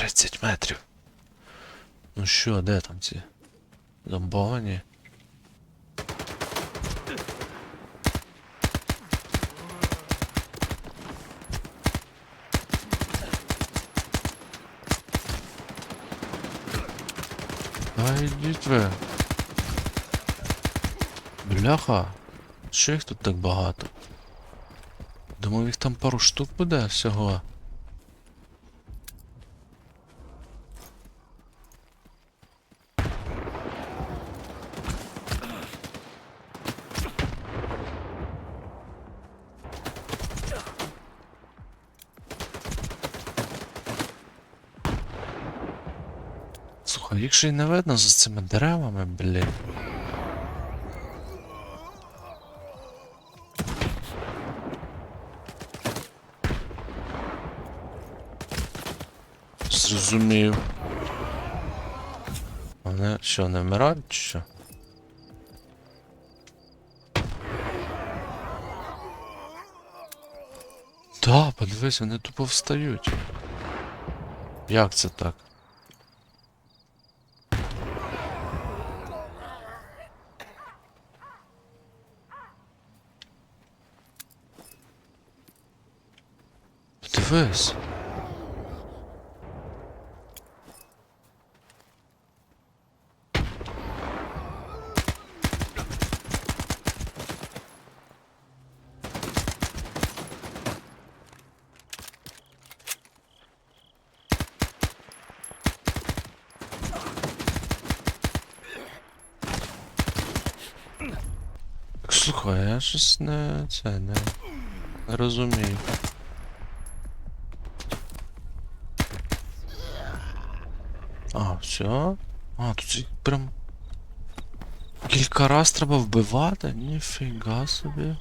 30 метрів. Ну що, де там ці? Зомбовані? А йдіть ви. Бляха. Що їх тут так багато? Думав, їх там пару штук буде всього. Слухай, їх же й не видно за цими деревами, блін. Зрозумів. Вони що, не вмирають чи що? Да, подивись, вони тупо встають. Як це так? Подивись. Слухай, я щось не це не, не розумію. А, все? А, тут прям. Кілька раз треба вбивати? Ніфіга собі.